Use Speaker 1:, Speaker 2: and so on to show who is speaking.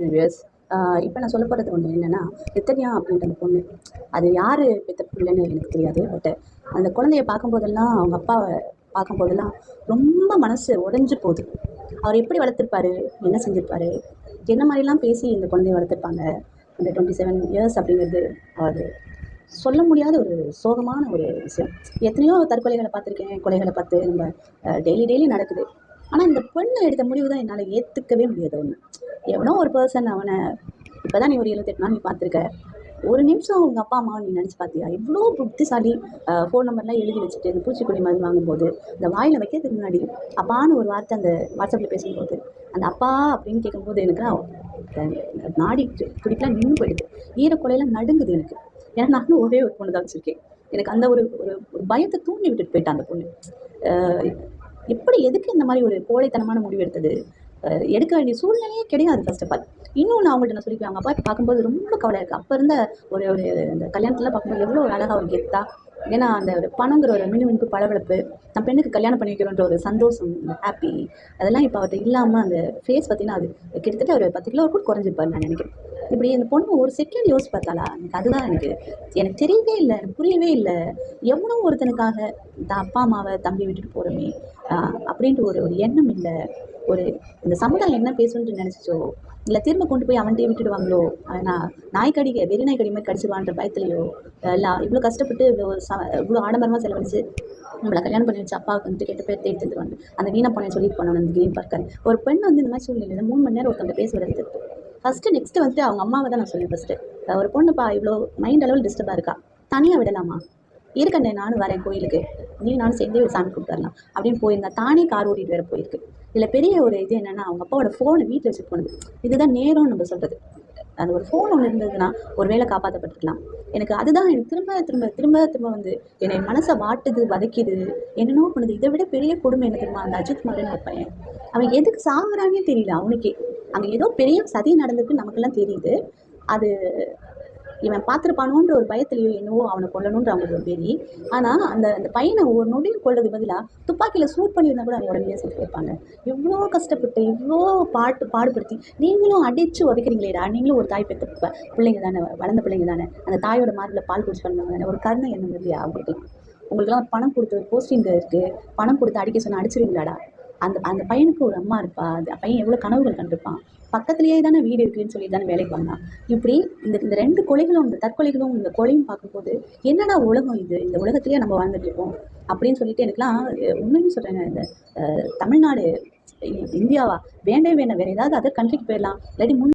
Speaker 1: Viewers இப்போ நான் சொல்ல போகிறது ஒன்று என்னென்னா எத்தனையா அப்படின்ற அந்த பொண்ணு. அது யார் பெற்ற பிள்ளைன்னு எனக்கு தெரியாது பட் அந்த குழந்தைய பார்க்கும்போதெல்லாம் அவங்க அப்பாவை பார்க்கும்போதெல்லாம் ரொம்ப மனசு உடஞ்சி போகுது. அவர் எப்படி வளர்த்துருப்பாரு? என்ன செஞ்சுருப்பாரு? என்ன மாதிரிலாம் பேசி இந்த குழந்தைய வளர்த்துருப்பாங்க? இந்த டுவெண்ட்டி செவன் இயர்ஸ் அப்படிங்கிறது அது சொல்ல முடியாத ஒரு சோகமான ஒரு விஷயம். எத்தனையோ தற்கொலைகளை பார்த்துருக்கேன் கொலைகளை பார்த்து நம்ம டெய்லி டெய்லி நடக்குது. ஆனால் இந்த பொண்ணு எடுத்த முடிவு தான் என்னால் ஏற்றுக்கவே முடியாது ஒன்று எவனோ ஒரு பர்சன் அவனை இப்போ தான் நீ ஒரு எழுபத்தெட்டு நாள் நீ பார்த்துருக்க. ஒரு நிமிஷம் உங்கள் அப்பா அம்மாவை நீ நினச்சி பார்த்தியா? இவ்வளோ புத்திசாலி ஃபோன் நம்பர்லாம் எழுதி வச்சுட்டு இந்த பூச்சிக்கொல்லி மருந்து வாங்கும்போது இந்த வாயில் வைக்கிறதுக்கு முன்னாடி அப்பான்னு ஒரு வார்த்தை அந்த வாட்ஸ்அப்பில் பேசும்போது அந்த அப்பா அப்படின்னு கேட்கும்போது எனக்கு நாடி துடிக்கலாம் நின்று போயிடுது. ஈரக்குலையெல்லாம் நடுங்குது எனக்கு. ஏன்னா நானும் ஒரே ஒரு பொண்ணு தான் வச்சுருக்கேன். எனக்கு அந்த ஒரு ஒரு பயத்தை தூண்டி விட்டுட்டு போயிட்டேன் அந்த பொண்ணு. எப்படி எதுக்கு இந்த மாதிரி ஒரு கோழைத்தனமான முடிவு எடுத்தது? எடுக்க வேண்டிய சூழ்நிலையே கிடையாது ஃபர்ஸ்ட் ஆஃப் ஆல் இன்னொன்று அவங்கள்ட்ட நான் சொல்லிக்குவேன். அவங்க அப்பா பார்க்கும்போது ரொம்ப கவலை இருக்குது அப்போ இருந்த ஒரு ஒரு இந்த கல்யாணத்தில் பார்க்கும்போது எவ்வளோ ஒரு அழகாக ஒரு கெத்தா ஏன்னா அந்த ஒரு பணங்கிற ஒரு மினுமினுப்பு பளபளப்பு நம்ம பெண்ணுக்கு கல்யாணம் பண்ணி வைக்கிறோன்ற ஒரு சந்தோஷம் ஹாப்பி அதெல்லாம் இப்போ அவர்கிட்ட இல்லாமல் அந்த ஃபேஸ் பார்த்தீங்கன்னா அது கிட்டத்தட்ட ஒரு பத்து கிலோ கூட குறைஞ்சிருப்பாரு நான் நினைக்கிறேன். இப்படி இந்த பொண்ணு ஒரு செகண்ட் யோசிச்சு பார்த்தாளா எனக்கு அதுதான் எனக்கு எனக்கு தெரியவே இல்லை எனக்கு புரியவே இல்லை. எவ்வளோ ஒருத்தனுக்காக தான் அப்பா அம்மாவை தம்பி விட்டுட்டு போகிறோமே அப்படின்ட்டு ஒரு ஒரு எண்ணம் இல்லை. ஒரு இந்த சமுதாயம் என்ன பேசணுன்ட்டு நினச்சிச்சோ? இல்லை திரும்ப கொண்டு போய் அவன்கிட்டயே விட்டுடுவாங்களோ? நான் நாய்க்கடி வெறி நாய்க்கடி மாதிரி கடிச்சிடுவான்ற பயத்துலையோ? இல்லை இவ்வளோ கஷ்டப்பட்டு இவ்வளோ ச இவ்வளோ ஆடம்பரமாக செலவழிச்சு நம்மளை கல்யாணம் பண்ணி வச்சு அப்பாவுக்கு வந்துட்டு கெட்ட பேர் தேடி தந்துடுவாங்க அந்த வீணா பொண்ணை சொல்லிட்டு போனோம் அந்த கிரீன். பார்க்கர் ஒரு பெண் வந்து இந்த மாதிரி சூழ்நிலையில் மூணு மணி நேரம் ஒருத்தவங்க பேசுகிறது ஃபஸ்ட்டு நெக்ஸ்ட்டு வந்துட்டு அவங்க அம்மாவை தான் நான் சொல்லுவேன் ஃபஸ்ட்டு ஒரு பொண்ணுப்பா இவ்வளோ மைண்ட் அளவில் டிஸ்டர்பாக இருக்கா? தனியாக விடலாமா? இருக்கண்ணே நானும் வரேன் கோயிலுக்கு. நீ நானும் சேர்ந்தே ஒரு சாமி கூப்பிட்டு அப்படின்னு போயிருந்தா தானே கார் ஓட்டிட்டு வேறு போயிருக்கு. இதில் பெரிய ஒரு இது என்னென்னா அவங்க அப்பாவோட ஃபோனை வீட்டில் வச்சுட்டு போனது. இதுதான் நேரம் நம்ம சொல்கிறது அந்த ஒரு ஃபோன் ஒன்று இருந்ததுன்னா ஒரு வேளை காப்பாற்றப்பட்டிருக்கலாம் எனக்கு அதுதான் எனக்கு திரும்ப திரும்ப திரும்ப திரும்ப வந்து என்னை மனசை வாட்டுது வதைக்குது. என்னென்னோ பண்ணுது. இதை விட பெரிய கொடுமை என்ன தெரியுமா? அந்த அஜித் மாரன் ஒரு பையன். அவன் எதுக்கு சாகுறானே தெரியல அவனுக்கே. அங்கே ஏதோ பெரிய சதி நடந்திருக்கு நமக்கெல்லாம் தெரியுது. அது இவன் பார்த்துருப்பானோன்ற ஒரு பயத்துலையோ என்னவோ அவனை கொல்லணுன்ற அவங்களுக்கு ஒரு வெறி. ஆனால் அந்த அந்த பையனை ஒரு நொடியில் கொள்றது பதிலாக துப்பாக்கியில் சூட் பண்ணியிருந்தா கூட அவன் உடனே செத்து போயிருப்பாங்க. இவ்வளோ கஷ்டப்பட்டு இவ்வளோ பாட்டு பாடுபடுத்தி நீங்களும் அடித்து உதைக்கிறீங்களேடா. நீங்களும் ஒரு தாய் பெற்ற பிள்ளைங்க தானே வளர்ந்த பிள்ளைங்க தானே. அந்த தாயோட மார்பில் பால் குடிச்சு வளர்ந்தவங்க தானே. ஒரு கருணை எண்ணம் இல்லையா அவங்களுக்குலாம் உங்களுக்குலாம் பணம் கொடுத்து ஒரு போஸ்டிங் இருக்குது பணம் கொடுத்து அடிக்க சொன்னால் அடிச்சிருவீங்களாடா? அந்த அந்த பையனுக்கு ஒரு அம்மா இருப்பா அந்த பையன் எவ்வளோ கனவுகள் கண்டிருப்பான். பக்கத்துலேயே தானே வீடு இருக்குன்னு சொல்லி தானே வேலைக்கு வந்தான். இப்படி இந்த இந்த ரெண்டு கொலைகளும் இந்த தற்கொலைகளும் இந்த கொலையும் பார்க்கும்போது என்னடா உலகம் இது? இந்த உலகத்திலேயே நம்ம வாழ்ந்துட்டு இருக்கோம். அப்படின்னு சொல்லிட்டு எனக்குலாம் உண்மைன்னு சொல்கிறேங்க இந்த தமிழ்நாடு இந்தியாவா? வேண்டே வேண்டாம். வேறு ஏதாவது அதர் கண்ட்ரிக்கு போயிடலாம். இல்லாட்டி முன்